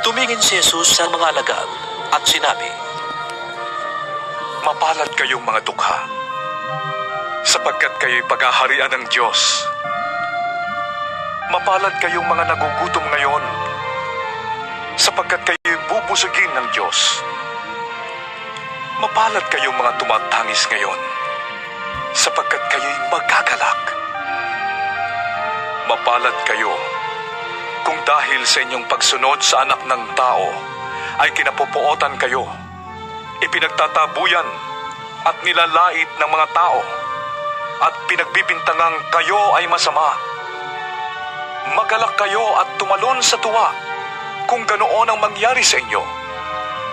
Tumingin si Jesus sa mga alagad at sinabi, Mapalad kayong mga dukha, sapagkat kayo'y paghaharian ng Diyos. Mapalad kayong mga nagugutom ngayon, sapagkat kayo'y bubusugin ng Diyos. Mapalad kayong mga tumatangis ngayon, sapagkat kayo'y magagalak. Mapalad kayo kung dahil sa inyong pagsunod sa anak ng tao ay kinapupuotan kayo ipinagtatabuyan at nilalait ng mga tao at pinagbibintangang kayo ay masama. Magalak kayo at tumalon sa tuwa kung ganoon ang mangyari sa inyo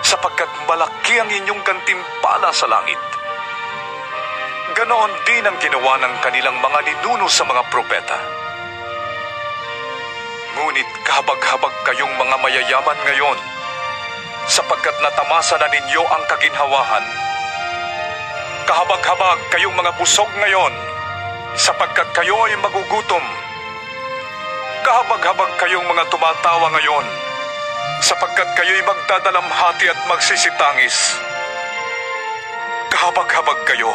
sapagkat malaki ang inyong gantimpala sa langit. Ganoon din ang ginawa ng kanilang mga ninuno sa mga propeta. Ngunit kahabag-habag kayong mga mayayaman ngayon sapagkat natamasa na ninyo ang kaginhawahan. Kahabag-habag kayong mga busog ngayon, sapagkat kayo ay magugutom. Kahabag-habag kayong mga tumatawa ngayon, sapagkat kayo'y magdadalamhati at magsisitangis. Kahabag-habag kayo,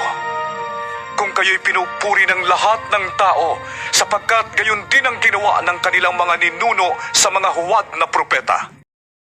kung kayo'y pinupuri ng lahat ng tao, sapagkat gayon din ang ginawa ng kanilang mga ninuno sa mga huwad na propeta.